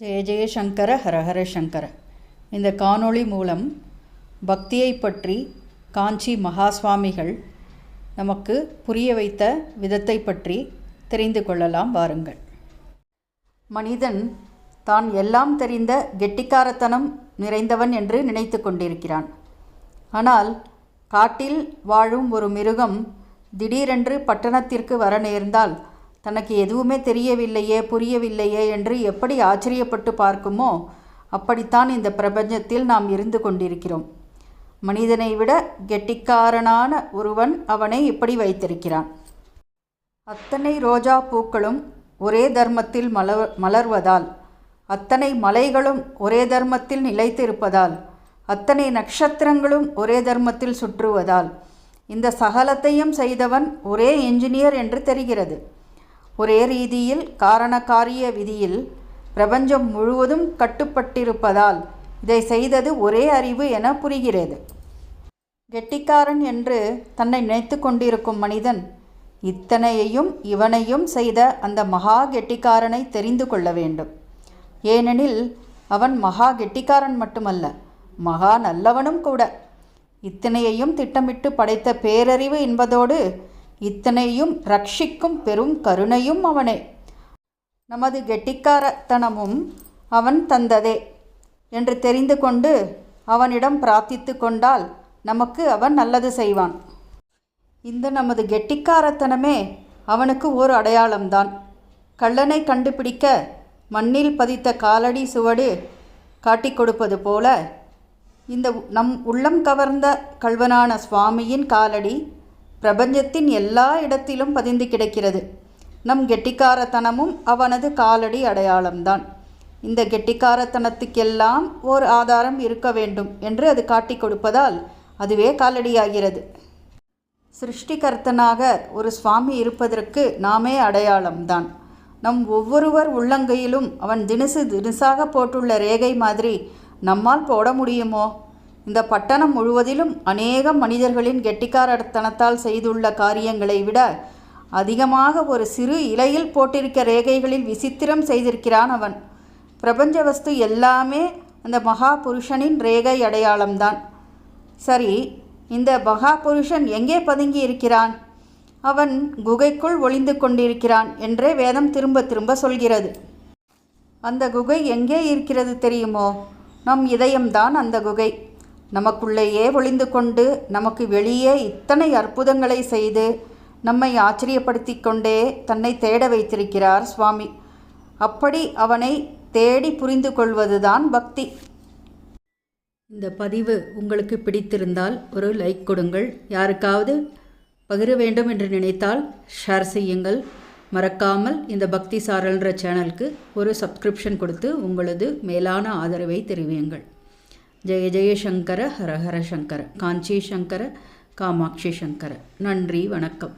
ஜெய ஜெய சங்கர ஹரஹர சங்கர. இந்த காணொளி மூலம் பக்தியை பற்றி காஞ்சி மகா சுவாமிகள் நமக்கு புரிய வைத்த விதத்தை பற்றி தெரிந்து கொள்ளலாம் வாருங்கள். மனிதன் தான் எல்லாம் தெரிந்த கெட்டிக்காரத்தனம் நிறைந்தவன் என்று நினைத்து கொண்டிருக்கிறான். ஆனால் காட்டில் வாழும் ஒரு மிருகம் திடீரென்று பட்டணத்திற்கு வர நேர்ந்தால் தனக்கு எதுவுமே தெரியவில்லையே புரியவில்லையே என்று எப்படி ஆச்சரியப்பட்டு பார்க்குமோ அப்படித்தான் இந்த பிரபஞ்சத்தில் நாம் இருந்து கொண்டிருக்கிறோம். மனிதனை விட கெட்டிக்காரனான ஒருவன் அவனை இப்படி வைத்திருக்கிறான். அத்தனை ரோஜா பூக்களும் ஒரே தர்மத்தில் மலர் மலர்வதால் அத்தனை மலைகளும் ஒரே தர்மத்தில் நிலைத்திருப்பதால் அத்தனை நட்சத்திரங்களும் ஒரே தர்மத்தில் சுற்றுவதால் இந்த சகலத்தையும் செய்தவன் ஒரே என்ஜினியர் என்று தெரிகிறது. ஒரே ரீதியில் காரணகாரிய விதியில் பிரபஞ்சம் முழுவதும் கட்டுப்பட்டிருப்பதால் இதை செய்தது ஒரே அறிவு என புரிகிறது. கெட்டிக்காரன் என்று தன்னை நினைத்து கொண்டிருக்கும் மனிதன் இத்தனையையும் இவனையும் செய்த அந்த மகா கெட்டிக்காரனை தெரிந்து கொள்ள வேண்டும். ஏனெனில் அவன் மகா கெட்டிக்காரன் மட்டுமல்ல மகா நல்லவனும் கூட. இத்தனையையும் திட்டமிட்டு படைத்த பேரறிவு என்பதோடு இத்தனையும் ரட்சிக்கும் பெரும் கருணையும் அவனே. நமது கெட்டிக்காரத்தனமும் அவன் தந்ததே என்று தெரிந்து கொண்டு அவனிடம் பிரார்த்தித்து கொண்டால் நமக்கு அவன் நல்லது செய்வான். இந்த நமது கெட்டிக்காரத்தனமே அவனுக்கு ஒரு அடையாளம்தான். கள்ளனை கண்டுபிடிக்க மண்ணில் பதித்த காலடி சுவடு காட்டிக் கொடுப்பது போல இந்த நம் உள்ளம் கவர்ந்த கல்வனான சுவாமியின் காலடி பிரபஞ்சத்தின் எல்லா இடத்திலும் பதிந்து கிடக்கிறது. நம் கெட்டிக்காரத்தனமும் அவனது காலடி அடையாளம்தான். இந்த கெட்டிக்காரத்தனத்துக்கெல்லாம் ஓர் ஆதாரம் இருக்க வேண்டும் என்று அது காட்டிக் கொடுப்பதால் அதுவே காலடியாகிறது. சிருஷ்டிகர்த்தனாக ஒரு சுவாமி இருப்பதற்கு நாமே அடையாளம்தான். நம் ஒவ்வொருவர் உள்ளங்கையிலும் அவன் தினுசு தினுசாக போட்டுள்ள ரேகை மாதிரி நம்மால் போட முடியுமோ? இந்த பட்டணம் முழுவதிலும் அநேக மனிதர்களின் கெட்டிக்காரத்தனத்தால் செய்துள்ள காரியங்களை விட அதிகமாக ஒரு சிறு இலையில் போட்டிருக்க ரேகைகளில் விசித்திரம் செய்திருக்கிறான் அவன். பிரபஞ்ச வஸ்து எல்லாமே அந்த மகா புருஷனின் ரேகை அடையாளம்தான். சரி இந்த மகா புருஷன் எங்கே பதுங்கி இருக்கிறான் அவன் குகைக்குள் ஒளிந்து கொண்டிருக்கிறான் என்றே வேதம் திரும்ப திரும்ப சொல்கிறது. அந்த குகை எங்கே இருக்கிறது தெரியுமோ? நம் இதயம்தான் அந்த குகை. நமக்குள்ளேயே ஒளிந்து கொண்டு நமக்கு வெளியே இத்தனை அற்புதங்களை செய்து நம்மை ஆச்சரியப்படுத்தி கொண்டே தன்னை தேட வைத்திருக்கிறார் சுவாமி. அப்படி அவனை தேடி புரிந்து கொள்வதுதான் பக்தி. இந்த பதிவு உங்களுக்கு பிடித்திருந்தால் ஒரு லைக் கொடுங்கள். யாருக்காவது பகிர வேண்டும் என்று நினைத்தால் ஷேர் செய்யுங்கள். மறக்காமல் இந்த பக்தி சாரல்ன்ற சேனலுக்கு ஒரு சப்ஸ்கிரிப்ஷன் கொடுத்து உங்களது மேலான ஆதரவை தெரிவியுங்கள். ஜெய ஜெயசங்கர ஹரஹர சங்கர காஞ்சி சங்கர காமாட்சி சங்கர. நன்றி வணக்கம்.